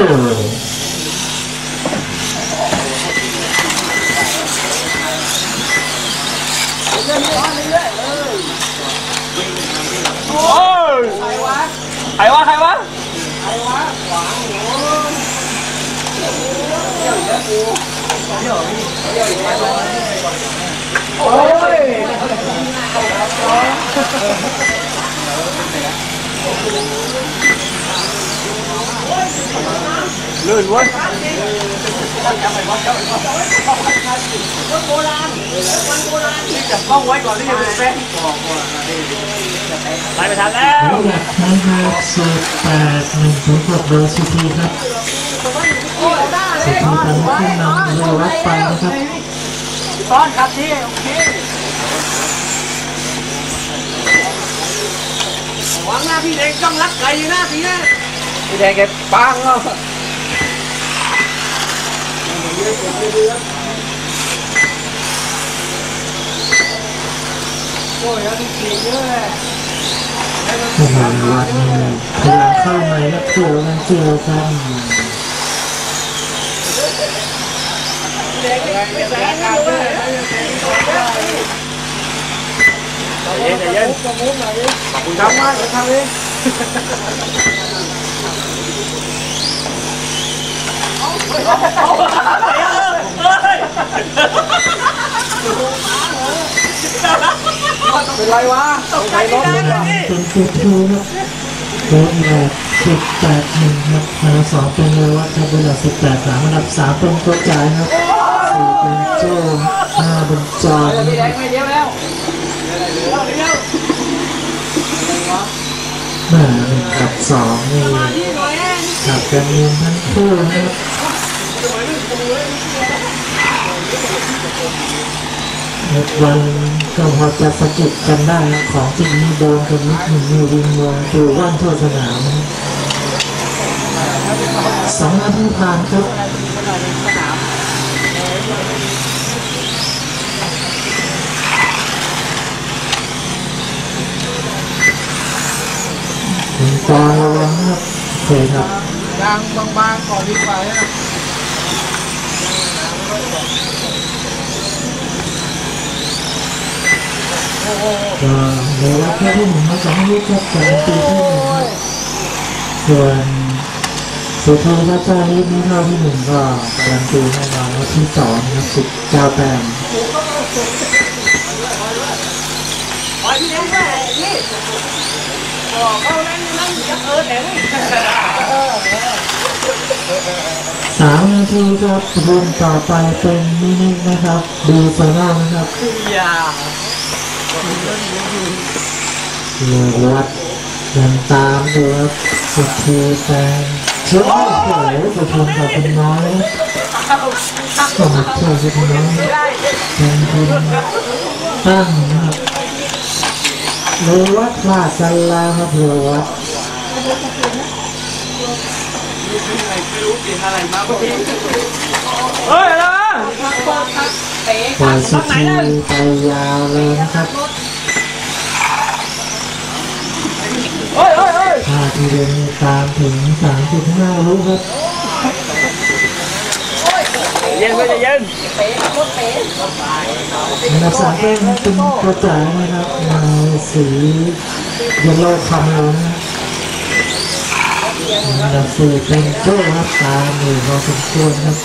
โอ้ยใครวะใครวะ ใครวะ โอ้ย ลื่นเว้ยต้องไว้ก่อนที่จะเป็นแฟนไปไม่ทันแล้วระดับท้ายครับสิบแปดหนึ่งถึงหกเบอร์ซีทีครับซีทีตอนนี้ขึ้นนำเรือวัดไปนะครับต้อนขับที่โอเคหวังหน้าพี่เด็กต้องรักไก่หน้าพี่นะพี่แดงแกปังอะโอ้ยแล้วนี่เนายามเข้าในแล้วเกี่ยวกันเกี่ยวกัน เย็นเย็นขอบคุณครับมากเลยครับพี่ เป็นไรวะตกใจรถเวลาเป็นเจ็ดทูครับโค้ดแรกสิบแปดหนึ่งครับอันดับสองเป็นเรือวัดครับเวลาสิบแปดสามอันดับสามเป็นต๊ะจ่ายครับสี่เป็นโจ้ห้าเป็นจอนพี่แดงไม่เดียวแล้วแม่หนึ่งกับสองนี่ ขับกันเนียนทั้งคู่นะครับวันก็พอจะสะกิดกันได้ของจริงนี่โดนกันนิดหนึ่งนี่วิงวงตัวว่านทั่วสนามสองนาทีผ่านครับคุณปอนระวังครับเคยครับ ยางบางๆก่อนดีกว่านะก็เดี๋ยวรับแค่ที่หนึ่งมาสองลูกครับจากตีที่หนึ่งส่วนสุดท้ายถ้าเจ้านี้ไม่ข้าที่หนึ่งก็การันตีแน่นอนว่าที่สองครับสิบเก้าแต้มอ๋อพี่แดงแม่พี่ บอกเขานั่นนั่นจะเออแถมสามนาทีครับรวมต่อไปเป็นมินินะครับ ดูไฟนอลนะครับอย่าเรือวัดยังตามดูครับสุดทีแฟนเชื่อโอ้โหประชมกับคุณน้อยนะครเชื่อคุณน้อยเป็นคุณตั้งนะครับ เรือวัดพลาดกันล้วครับเรือวัดเฮ้ยอะไรวะปล่อยสุดทีไปยาวเลยนะครับเฮ้ยเฮ้ยเฮ้ยพาทีเดียวนี่ตามถึง3.5ลูกครับ เย็นเย็นอันดับสามเป็นเป็นกระจายนะครับในสีเยลโล่คำลงนะครับอันดับสี่เป็นโจ้ครับตามอยู่พอสมควรครับ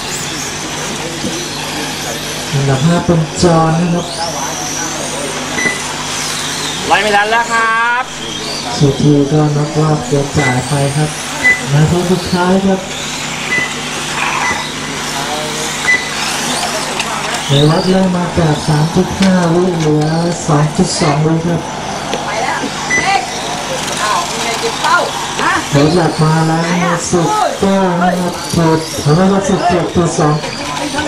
อันดับห้าเป็นจอห์นนะครับไล่ไม่ทันแล้วครับสุทีก็นักว่าเกิดจ่ายไปครับนาทีสุดท้ายครับ ในวัดเริ่มมาจาก 3.5 ลูกเหลือ 2.2 ลูกครับไปแล้วเด็กอ้าวมีอะไงจิบเป้าฮะเดี๋ยวหลักมาแล้วนะสุดก็นะครับจุดทำให้วัดสุดเจ็ดตัวสอง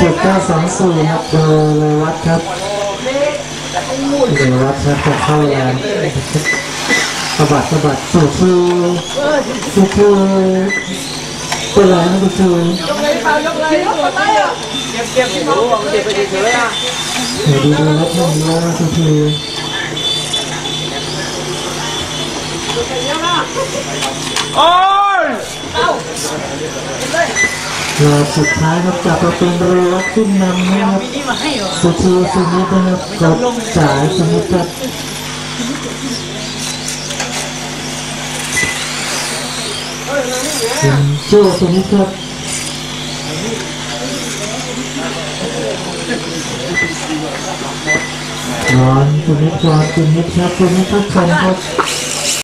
จุดเก้าสองสี่ครับโดยเลยวัดครับเลยววัดครับจะเข้าแรงสะบัดสะบัดสุดคือสุดคือ เป็นไรนะสุดคือยกเลยเปล่ายกเลยยกไปอะเก็บเก็บที่รู้ว่ามันเก็บไปเฉยๆอะเดี๋ยวดูดูวัดหนึ่งแล้วสุดคือโอ้ยเต้าเป็นเลยรอบสุดท้ายครับจับประตูเรือขึ้นนำนะครับมีนี่มาให้เหรอสุธีสุนิทนะครับกับจ่ายสุนิทครับเป็น โจ้สุนิทครับร้อนสุนิทร้อนสุนิทครับสุนิททุกคนครับ